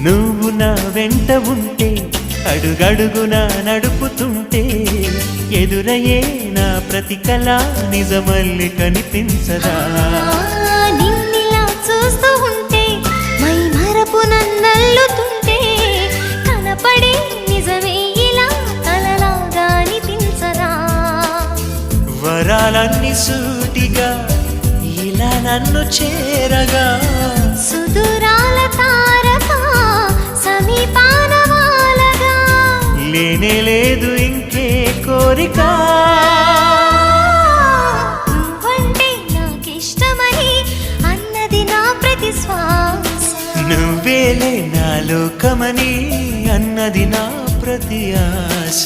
నువ్వు నా వెంట ఉంటే అడుగడుగునా నడుపుతుంటే ఎదురయ్యే నా ప్రతి కళ నిజమల్లి కనిపించదా? ఆ, నిన్నిలా చూస్తూ ఉంటే మై మరపు నన్నల్లుతుంటే కనపడే నిజమే ఇలా కలలాగా వరాలన్నీ సూటిగా ఇలా నన్ను చేరగా లేనే లేదు ఇంకే కోరిక. నువ్వంటే నాకిష్టమని అన్నది నా ప్రతి శ్వాస నువ్వేలే నా లోకమని అన్నది నా ప్రతి ఆశ.